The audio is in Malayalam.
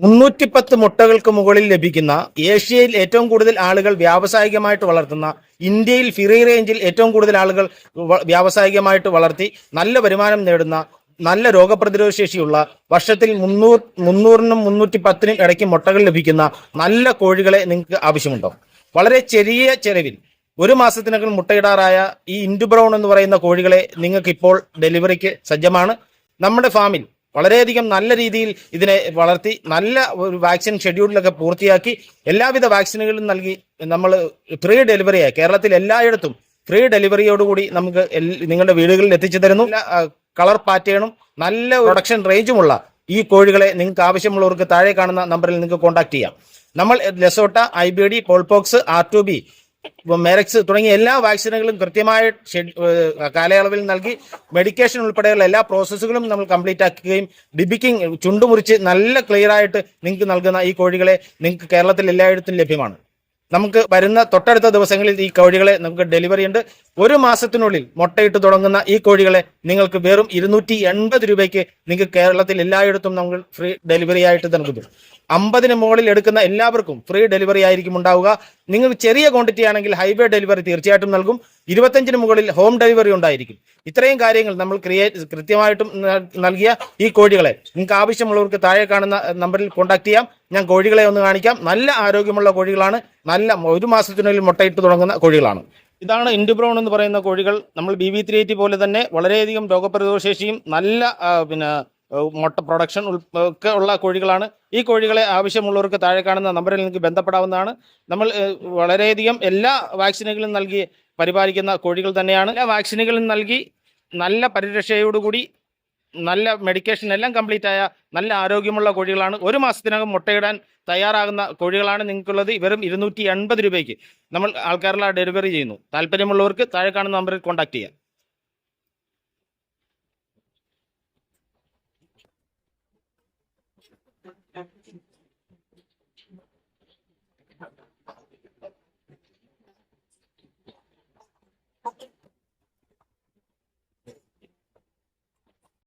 മുന്നൂറ്റിപ്പത്ത് മുട്ടകൾക്ക് മുകളിൽ ലഭിക്കുന്ന ഏഷ്യയിൽ ഏറ്റവും കൂടുതൽ ആളുകൾ വ്യാവസായികമായിട്ട് വളർത്തുന്ന ഇന്ത്യയിൽ ഫിറി റേഞ്ചിൽ ഏറ്റവും കൂടുതൽ ആളുകൾ വ്യാവസായികമായിട്ട് വളർത്തി നല്ല വരുമാനം നേടുന്ന നല്ല രോഗപ്രതിരോധ ശേഷിയുള്ള വർഷത്തിൽ മുന്നൂറ് മുന്നൂറിനും മുന്നൂറ്റി പത്തിനും ഇടയ്ക്ക് മുട്ടകൾ ലഭിക്കുന്ന നല്ല കോഴികളെ നിങ്ങൾക്ക് ആവശ്യമുണ്ടോ വളരെ ചെറിയ ചെലവിൽ ഒരു മാസത്തിനകം മുട്ടയിടാറായ ഈ ഇൻഡു ബ്രൗൺ എന്ന് പറയുന്ന കോഴികളെ നിങ്ങൾക്ക് ഇപ്പോൾ ഡെലിവറിക്ക് സജ്ജമാണ്. നമ്മുടെ ഫാമിൽ വളരെയധികം നല്ല രീതിയിൽ ഇതിനെ വളർത്തി നല്ല ഒരു വാക്സിൻ ഷെഡ്യൂളിലൊക്കെ പൂർത്തിയാക്കി എല്ലാവിധ വാക്സിനുകളും നൽകി നമ്മൾ ഫ്രീ ഡെലിവറിയായി കേരളത്തിൽ എല്ലായിടത്തും ഫ്രീ ഡെലിവറിയോടുകൂടി നമുക്ക് നിങ്ങളുടെ വീടുകളിൽ എത്തിച്ചു തരുന്നു. കളർ പാറ്റേണും നല്ല പ്രൊഡക്ഷൻ റേഞ്ചുമുള്ള ഈ കോഴികളെ നിങ്ങൾക്ക് ആവശ്യമുള്ളവർക്ക് താഴെ കാണുന്ന നമ്പറിൽ നിങ്ങൾക്ക് കോൺടാക്ട് ചെയ്യാം. നമ്മൾ ലെസോട്ട ഐ ബി ഡി പോൾപോക്സ് ആർ ടു ബി മെറക്സ് തുടങ്ങിയ എല്ലാ വാക്സിനുകളും കൃത്യമായ കാലയളവിൽ നൽകി. മെഡിക്കേഷൻ ഉൾപ്പെടെയുള്ള എല്ലാ പ്രോസസ്സുകളും നമ്മൾ കംപ്ലീറ്റ് ആക്കുകയും ഡിബിക്കിംഗ് ചുണ്ടുമുറിച്ച് നല്ല ക്ലിയർ ആയിട്ട് നിങ്ങൾക്ക് നൽകുന്ന ഈ കോഴികളെ നിങ്ങൾക്ക് കേരളത്തിൽ എല്ലായിടത്തും ലഭ്യമാണ്. നമുക്ക് വരുന്ന തൊട്ടടുത്ത ദിവസങ്ങളിൽ ഈ കോഴികളെ നമുക്ക് ഡെലിവറി ഉണ്ട്. ഒരു മാസത്തിനുള്ളിൽ മുട്ടയിട്ട് തുടങ്ങുന്ന ഈ കോഴികളെ നിങ്ങൾക്ക് വെറും ഇരുന്നൂറ്റി എൺപത് രൂപയ്ക്ക് നിങ്ങൾക്ക് കേരളത്തിൽ എല്ലായിടത്തും നമ്മൾ ഫ്രീ ഡെലിവറി ആയിട്ട് നൽകുന്നു. അമ്പതിന് മുകളിൽ എടുക്കുന്ന എല്ലാവർക്കും ഫ്രീ ഡെലിവറി ആയിരിക്കും ഉണ്ടാവുക. നിങ്ങൾ ചെറിയ ക്വാണ്ടിറ്റി ആണെങ്കിൽ ഹൈവേ ഡെലിവറി തീർച്ചയായിട്ടും നൽകും. ഇരുപത്തഞ്ചിന് മുകളിൽ ഹോം ഡെലിവറി ഉണ്ടായിരിക്കും. ഇത്രയും കാര്യങ്ങൾ നമ്മൾ ക്രിയേറ്റ് കൃത്യമായിട്ടും നൽകിയ ഈ കോഴികളെ നിങ്ങൾക്ക് ആവശ്യമുള്ളവർക്ക് താഴെ കാണുന്ന നമ്പറിൽ കോൺടാക്ട് ചെയ്യാം. ഞാൻ കോഴികളെ ഒന്ന് കാണിക്കാം. നല്ല ആരോഗ്യമുള്ള കോഴികളാണ്. നല്ല ഒരു മാസത്തിനുള്ളിൽ മുട്ടയിട്ട് തുടങ്ങുന്ന കോഴികളാണ്. ഇതാണ് ഇൻഡുബ്രോൺ എന്ന് പറയുന്ന കോഴികൾ. നമ്മൾ ബി വി ത്രീ എയ്റ്റി പോലെ തന്നെ വളരെയധികം രോഗപ്രതിരോധശേഷിയും നല്ല പിന്നെ മുട്ട പ്രൊഡക്ഷൻ ഒക്കെ ഉള്ള കോഴികളാണ്. ഈ കോഴികളെ ആവശ്യമുള്ളവർക്ക് താഴെ കാണുന്ന നമ്പറിൽ നിങ്ങൾക്ക് ബന്ധപ്പെടാവുന്നതാണ്. നമ്മൾ വളരെയധികം എല്ലാ വാക്സിനുകളും നൽകി പരിപാലിക്കുന്ന കോഴികൾ തന്നെയാണ്. എല്ലാ വാക്സിനുകളും നൽകി നല്ല പരിരക്ഷയോടുകൂടി നല്ല മെഡിക്കേഷൻ എല്ലാം കംപ്ലീറ്റ് ആയ നല്ല ആരോഗ്യമുള്ള കോഴികളാണ്. ഒരു മാസത്തിനകം മുട്ടയിടാൻ തയ്യാറാകുന്ന കോഴികളാണ് നിങ്ങൾക്കുള്ളത്. വെറും ഇരുന്നൂറ്റി എൺപത് രൂപയ്ക്ക് നമ്മൾ ആൾക്കാരെ ഡെലിവറി ചെയ്യുന്നു. താല്പര്യമുള്ളവർക്ക് താഴെ കാണുന്ന നമ്പറിൽ കോൺടാക്ട് ചെയ്യാം. Okay.